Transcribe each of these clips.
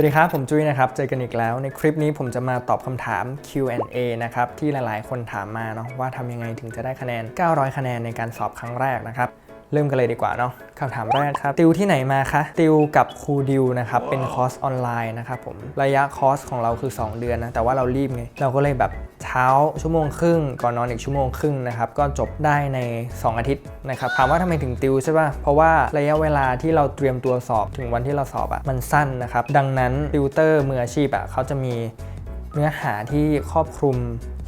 วัสดีครับ ผมจุ้ยนะครับ เจอกันอีกแล้ว ในคลิปนี้ผมจะมาตอบคำถาม Q&A นะครับ ที่หลายๆ คนถามมาเนาะว่าทำยังไงถึงจะได้คะแนน 900 คะแนนในการสอบครั้งแรกนะครับ เริ่มกันเลยดีกว่าเนาะคำถามแรกครับ ติวที่ไหนมาคะ ติวกับครูดิวนะครับ เป็นคอร์สออนไลน์นะครับผม ระยะคอร์สของเราคือ 2 เดือนนะ แต่ว่าเรารีบไง เราก็เลยแบบเช้าชั่วโมงครึ่ง ก่อนนอนอีกชั่วโมงครึ่งนะครับ ก็จบได้ใน 2 อาทิตย์นะครับ ถามว่าทำไมถึงติวใช่ป่ะ เพราะว่าระยะเวลาที่เราเตรียมตัวสอบถึงวันที่เราสอบอะมันสั้นนะครับ ดังนั้นติวเตอร์มืออาชีพอะเขาจะมีเนื้อหาที่ครอบคลุม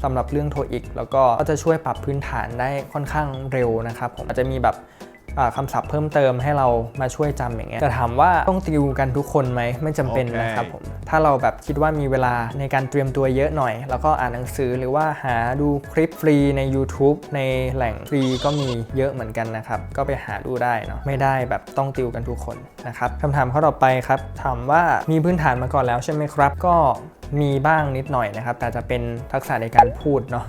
สำหรับเรื่องโทอีก แล้วก็ก็จะช่วยปรับพื้นฐานได้ค่อนข้างเร็วนะครับผมอาจจะมีแบบอ่า คำศัพท์เพิ่มเติมให้เรามาช่วยจำอย่างเงี้ยแต่ถามว่าต้องติวกันทุกคนไหมไม่จำเป็นโอเคนะครับผมถ้าเราแบบคิดว่ามีเวลาในการเตรียมตัวเยอะหน่อย แล้วก็อ่านหนังสือหรือว่าหาดูคลิปฟรีใน YouTube ในแหล่งฟรีก็มีเยอะเหมือนกันนะครับก็ไปหาดูได้เนาะไม่ได้แบบต้องติวกันทุกคนนะครับคำถามข้อต่อไปครับถามว่ามีพื้นฐานมาก่อนแล้วใช่ไหมครับ ก็มีบ้างนิดหน่อยนะครับแต่จะเป็นทักษะในการพูดเนาะ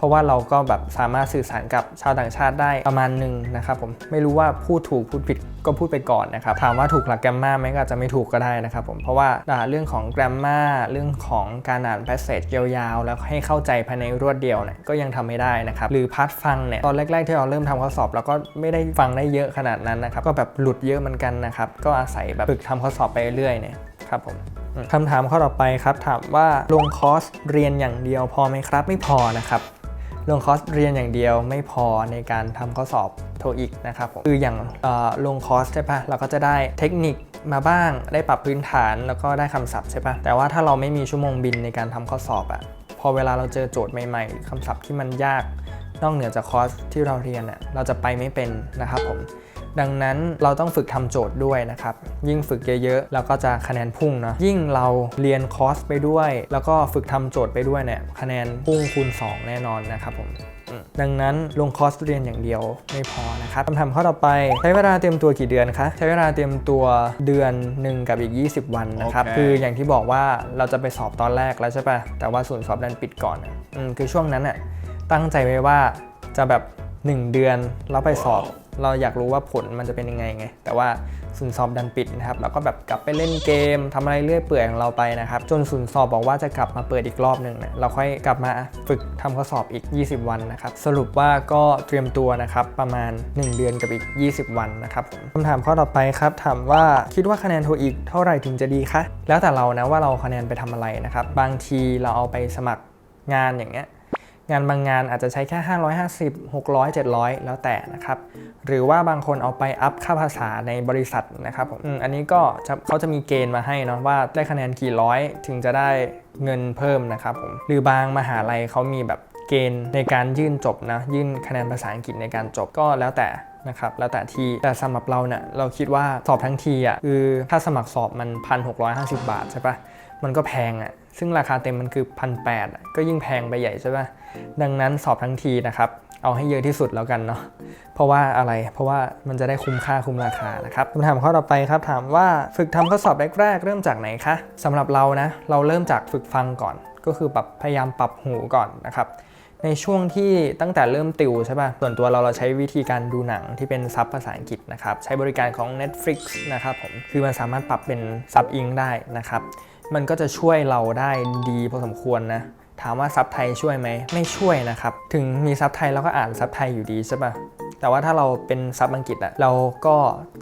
เพราะว่าเราก็แบบสามารถสื่อสารกับชาวต่างชาติได้ประมาณหนึ่งนะครับผมไม่รู้ว่าพูดถูกพูดผิดก็พูดไปก่อนนะครับถามว่าถูกหลักแกรมมาไหมก็จะไม่ถูกก็ได้นะครับผมเพราะว่าเรื่องของแกรมมาเรื่องของการอ่านแพสเซจยาวๆ แล้วให้เข้าใจภายในรวดเดียวเนี่ยก็ยังทำไม่ได้นะครับหรือพาร์ทฟังเนี่ยตอนแรกๆที่เราเริ่มทำข้อสอบเราก็ไม่ได้ฟังได้เยอะขนาดนั้นนะครับก็แบบหลุดเยอะเหมือนกันนะครับก็อาศัยแบบฝึกทำข้อสอบไปเรื่อยๆเนี่ยครับผมคำถามข้อต่อไปครับถามว่าลงคอร์สเรียนอย่างเดียวพอไหมครับ ไม่พอนะครับ ลงคอร์สเรียนอย่างเดียวไม่พอในการทำข้อสอบโทอีกนะครับผมคืออย่างลงคอร์สใช่ปะเราก็จะได้เทคนิคมาบ้าง ได้ปรับพื้นฐานแล้วก็ได้คำศัพท์ใช่ปะแต่ว่าถ้าเราไม่มีชั่วโมงบินในการทำข้อสอบอะพอเวลาเราเจอโจทย์ใหม่ๆหรือคำศัพท์ที่มันยาก นอกเหนือจากคอร์สที่เราเรียนอะเราจะไปไม่เป็นนะครับผมดังนั้นเราต้องฝึกทำโจทย์ด้วยนะครับ ยิ่งฝึกเยอะๆแล้วก็จะคะแนนพุ่งเนาะยิ่งเราเรียนคอร์สไปด้วย แล้วก็ฝึกทำโจทย์ไปด้วยเนี่ยคะแนนพุ่งคูณ 2 แน่นอนนะครับผมอืมดังนั้นลงคอร์สเรียนอย่างเดียวไม่พอนะครับคำถามข้อต่อไป ใช้เวลาเตรียมตัวกี่เดือนคะใช้เวลาเตรียมตัวเดือนหนึ่งกับอีก 20 วันนะครับโอเคคืออย่างที่บอกว่าเราจะไปสอบตอนแรกแล้วใช่ปะแต่ว่าศูนย์สอบดันปิดก่อนอะอืมคือช่วงนั้นน่ะ ตั้งใจไว้ว่าจะแบบ 1 เดือนแล้วไปสอบ เราอยากรู้ว่าผลมันจะเป็นยังไงไง แต่ว่าศูนย์สอบดันปิดนะครับเราก็แบบกลับไปเล่นเกมทำอะไรเรื่อยเปื่อยของเราไปนะครับ จนศูนย์สอบบอกว่าจะกลับมาเปิดอีกรอบหนึ่งเนี่ยเราค่อยกลับมาฝึกทำข้อสอบอีก 20 วันนะครับ สรุปว่าก็เตรียมตัวนะครับประมาณ 1 เดือนกับอีก 20 วันนะครับผมคำถามข้อต่อไปครับถามว่าคิดว่าคะแนนโทอีกเท่าไหร่ถึงจะดีคะแล้วแต่เรานะว่าเราเอาคะแนนไปทำอะไรนะครับบางทีเราเอาไปสมัครงานอย่างเงี้ย งานบางงานอาจจะใช้แค่ 550 600 700 แล้วแต่นะครับ หรือว่าบางคนเอาไปอัพค่าภาษาในบริษัทนะครับอืมอันนี้ก็เขาจะมีเกณฑ์มาให้เนาะว่าได้คะแนนกี่ร้อยถึงจะได้เงินเพิ่มนะครับผมหรือบางมหาลัยเขามีแบบเกณฑ์ในการยื่นจบนะยื่นคะแนนภาษาอังกฤษในการจบก็แล้วแต่นะครับแล้วแต่ที่แต่สำหรับเราเนี่ยเราคิดว่าสอบทั้งทีอะคือถ้าสมัครสอบมัน 1,650 บาทใช่ปะ มันก็แพงอะ่ะ ซึ่งราคาเต็มมันคือพันแปดก็ยิ่งแพงไปใหญ่ใช่ปะดังนั้นสอบทั้งทีนะครับ เอาให้เยอะที่สุดแล้วกันเนาะ เพราะว่าอะไร เพราะว่ามันจะได้คุ้มค่าคุ้มราคานะครับคำถามข้อต่อไปครับ ถามว่าฝึกทำข้อสอบแรกๆเริ่มจากไหนคะสำหรับเรานะ เราเริ่มจากฝึกฟังก่อน ก็คือแบบพยายามปรับหูก่อนนะครับในช่วงที่ตั้งแต่เริ่มติวใช่ป่ะ ส่วนตัวเราเราใช้วิธีการดูหนังที่เป็นซับภาษาอังกฤษนะครับ ใช้บริการของ Netflix นะครับผม คือมันสามารถปรับเป็นซับอิงได้นะครับ มันก็จะช่วยเราได้ดีพอสมควรนะ ถามว่าซับไทยช่วยไหม ไม่ช่วยนะครับ ถึงมีซับไทยเราก็อ่านซับไทยอยู่ดีใช่ป่ะแต่ว่าถ้าเราเป็นซับอังกฤษอะเราก็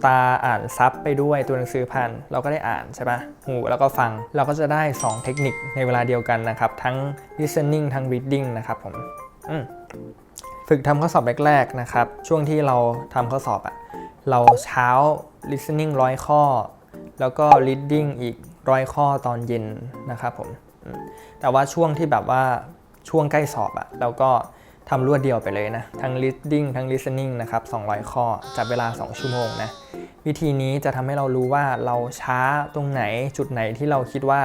ตาอ่านซับไปด้วยตัวหนังสือผ่านเราก็ได้อ่านใช่ปะหูแล้วก็ฟังเราก็จะได้ 2 เทคนิคในเวลาเดียวกันนะครับ ทั้ง listening ทั้ง reading นะครับผมมฝึกทำข้อสอบแรกๆนะครับ ช่วงที่เราทำข้อสอบอะเราเช้า listening ร้อยข้อ แล้วก็ reading อีก ร้อยข้อตอนเย็นนะครับผมแต่ว่าช่วงที่แบบว่าช่วงใกล้สอบอะเราก็ทำรวดเดียวไปเลยนะ ทั้ง reading ทั้ง listening นะครับ 200 ข้อจับเวลา 2 ชั่วโมงนะ วิธีนี้จะทำให้เรารู้ว่าเราช้าตรงไหนจุดไหนที่เราคิดว่า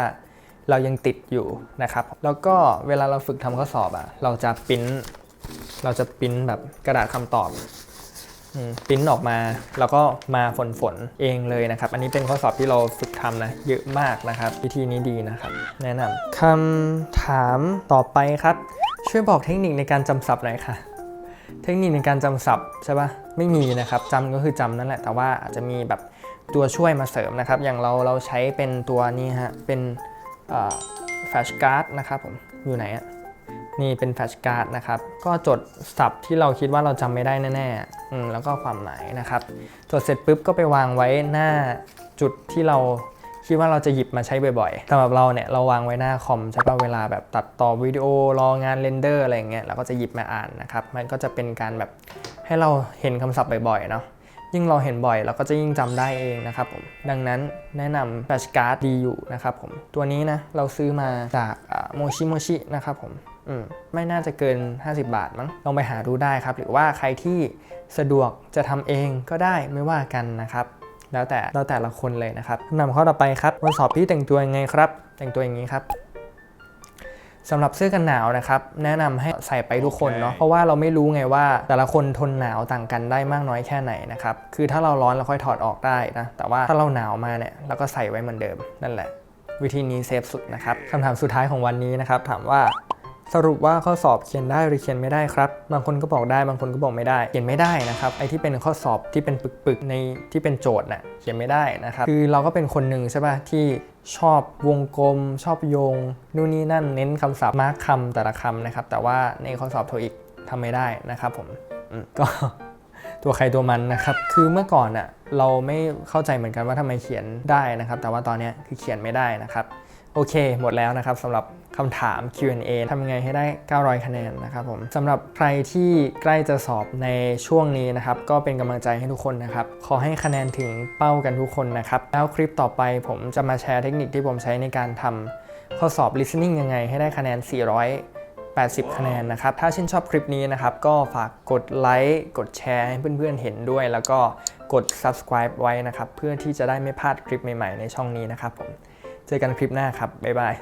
เรายังติดอยู่นะครับ แล้วก็เวลาเราฝึกทำข้อสอบอะเราจะปิ้น เราจะปิ้นแบบกระดาษคำตอบ ปริ้นออกมาแล้วก็มาฝนฝนๆเองเลยนะครับ อันนี้เป็นข้อสอบที่เราฝึกทำนะเยอะมากนะครับ วิธีนี้ดีนะครับ แนะนำคำถามต่อไปครับ ช่วยบอกเทคนิคในการจำศัพท์หน่อยค่ะ เทคนิคในการจำศัพท์ใช่ปะไม่มีนะครับจำก็คือจำนั่นแหละ แต่ว่าอาจจะมีแบบตัวช่วยมาเสริมนะครับ อย่างเราเราใช้เป็นตัวนี้ฮะเป็นแฟชการ์ดนะครับผมอยู่ไหนอะ นี่เป็นแฟชการ์ดนะครับ ก็จดศัพท์ที่เราคิดว่าเราจำไม่ได้แน่ๆแล้วก็ความหมายนะครับ จดเสร็จปุ๊บก็ไปวางไว้หน้าจุดที่เราคิดว่าเราจะหยิบมาใช้บ่อยๆสำหรับเราเนี่ยเราวางไว้หน้าคอมใช่ป่ะเวลาแบบตัดต่อวิดีโอรองานเรนเดอร์อะไรอย่างเงี้ยเราก็จะหยิบมาอ่านนะครับ มันก็จะเป็นการแบบให้เราเห็นคำศัพท์บ่อยๆเนาะยิ่งเราเห็นบ่อยเราก็จะยิ่งจำได้เองนะครับผมดังนั้นแนะนำแฟชการ์ดดีอยู่นะครับผมตัวนี้นะเราซื้อมาจากโมชิโมชินะครับผม ไม่น่าจะเกิน 50 บาทมั้งลองไปหาดูได้ครับ หรือว่าใครที่สะดวกจะทำเองก็ได้ไม่ว่ากันนะครับแล้วแต่แล้วแต่ละคนเลยนะครับคำถามข้อต่อไปครับวันสอบพี่แต่งตัวยังไงครับ แต่งตัวอย่างนี้ครับสำหรับเสื้อกันหนาวนะครับ แนะนำให้ใส่ไปทุกคนเนาะเพราะว่าเราไม่รู้ไงว่า แต่ละคนทนหนาวต่างกันได้มากน้อยแค่ไหนนะครับคือถ้าเราร้อนเราค่อยถอดออกได้นะแต่ว่าถ้าเราหนาวมาเนี่ยเราก็ใส่ไว้เหมือนเดิมนั่นแหละ วิธีนี้เซฟสุดนะครับคำถามสุดท้ายของวันนี้นะครับถามว่า สรุปว่าข้อสอบเขียนได้หรือเขียนไม่ได้ครับ บางคนก็บอกได้บางคนก็บอกไม่ได้ เขียนไม่ได้นะครับไอ้ที่เป็นข้อสอบที่เป็นปึกๆในที่เป็นโจทย์น่ะเขียนไม่ได้นะครับคือเราก็เป็นคนหนึ่งใช่ปะที่ชอบวงกลม ชอบโยงนู่นนี่นั่นเน้นคำศัพท์มาร์คคำแต่ละคำนะครับแต่ว่าในข้อสอบโทอีกทำไม่ได้นะครับผมก็ตัวใครตัวมันนะครับคือเมื่อก่อนน่ะเราไม่เข้าใจเหมือนกันว่าทำไมเขียนได้นะครับ แต่ว่าตอนนี้คือเขียนไม่ได้นะครับ โอเค หมดแล้วนะครับสำหรับคำถาม Q&A ทำยังไงให้ได้ 900 คะแนนนะครับผมสำหรับใครที่ใกล้จะสอบในช่วงนี้นะครับ ก็เป็นกำลังใจให้ทุกคนนะครับ ขอให้คะแนนถึงเป้ากันทุกคนนะครับ แล้วคลิปต่อไปผมจะมาแชร์เทคนิคที่ผมใช้ในการทำข้อสอบ listening ยังไงให้ได้คะแนน 400 80 คะแนนนะครับ ถ้าชื่นชอบคลิปนี้นะครับ ก็ฝากกดไลค์ กดแชร์ให้เพื่อนๆเห็นด้วย แล้วก็กด subscribe ไว้นะครับ เพื่อที่จะได้ไม่พลาดคลิปใหม่ๆในช่องนี้นะครับผม เจอกันคลิปหน้าครับบ๊ายบาย